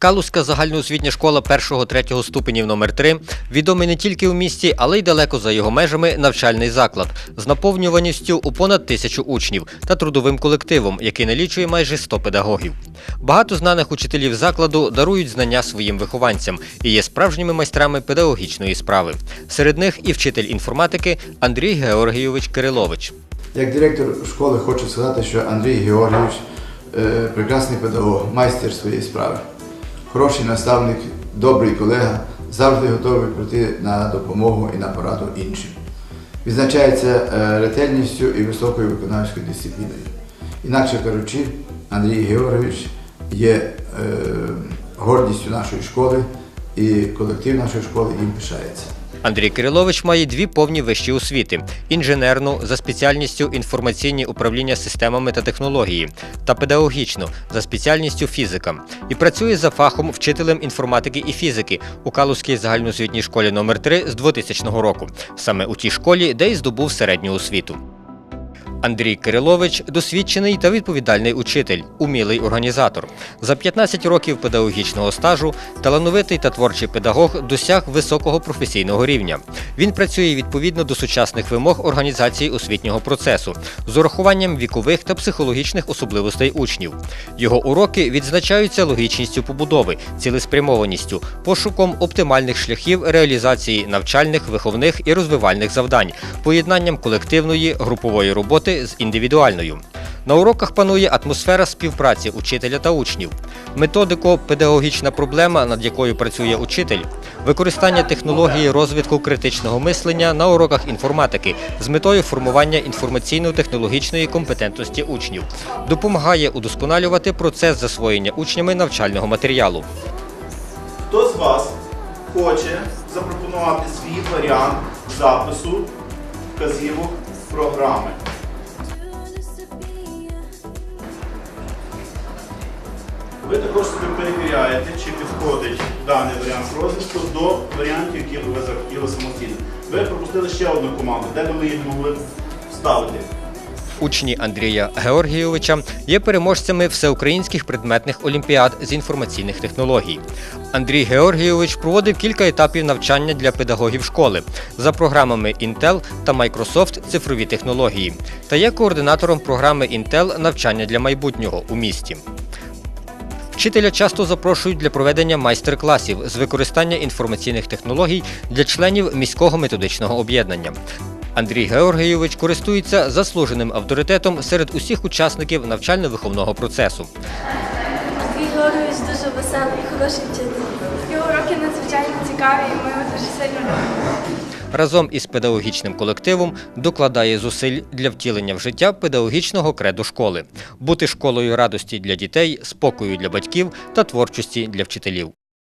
Калузька загальноосвітня школа 1-3 ступенів номер 3 відомий не тільки у місті, але й далеко за його межами навчальний заклад з наповнюваністю у понад тисячу учнів та трудовим колективом, який налічує майже 100 педагогів. Багато знаних учителів закладу дарують знання своїм вихованцям і є справжніми майстрами педагогічної справи. Серед них і вчитель інформатики Андрій Георгійович Кирилович. Як директор школи хочу сказати, що Андрій Георгійович е, прекрасний педагог, майстер своєї справи, хороший наставник, добрий колега, завжди готовий прийти на допомогу і на пораду іншим. Відзначається е, ретельністю і високою виконавською дисципліною. Інакше кажучи, Андрій Георгійович є е, гордістю нашої школи і колектив нашої школи їм пишається. Андрій Кирилович має дві повні вищі освіти: інженерну за спеціальністю інформаційні управління системами та технології та педагогічну за спеціальністю фізика. І працює за фахом вчителем інформатики і фізики у Калузькій загальноосвітній школі номер 3 з 2000 року, саме у тій школі, де й здобув середню освіту. Андрій Кирилович досвідчений та відповідальний учитель, умілий організатор. За 15 років педагогічного стажу талановитий та творчий педагог досяг високого професійного рівня. Він працює відповідно до сучасних вимог організації освітнього процесу з урахуванням вікових та психологічних особливостей учнів. Його уроки відзначаються логічністю побудови, цілеспрямованістю, пошуком оптимальних шляхів реалізації навчальних, виховних і розвивальних завдань, поєднанням колективної групової роботи з індивідуальною. На уроках панує атмосфера співпраці учителя та учнів. Методико-педагогічна проблема, над якою працює учитель, використання технології розвитку критичного мислення на уроках інформатики з метою формування інформаційно-технологічної компетентності учнів, допомагає удосконалювати процес засвоєння учнями навчального матеріалу. Хто з вас хоче запропонувати свій варіант запису вказівок програми? Ви також собі перевіряєте, чи підходить даний варіант розвитку до варіантів, які ви захотіли самостійно. Ви пропустили ще одну команду, де би ми її могли вставити. Учні Андрія Георгійовича є переможцями всеукраїнських предметних олімпіад з інформаційних технологій. Андрій Георгійович проводив кілька етапів навчання для педагогів школи за програмами Intel та Microsoft цифрові технології та є координатором програми Intel навчання для майбутнього у місті. Вчителя часто запрошують для проведення майстер-класів з використання інформаційних технологій для членів міського методичного об'єднання. Андрій Георгійович користується заслуженим авторитетом серед усіх учасників навчально-виховного процесу. Андрій Георгійович дуже веселий і хороший вчитель. Його уроки надзвичайно цікаві і ми його дуже сильно любимо. Разом із педагогічним колективом докладає зусиль для втілення в життя педагогічного креду школи бути школою радості для дітей, спокою для батьків та творчості для вчителів.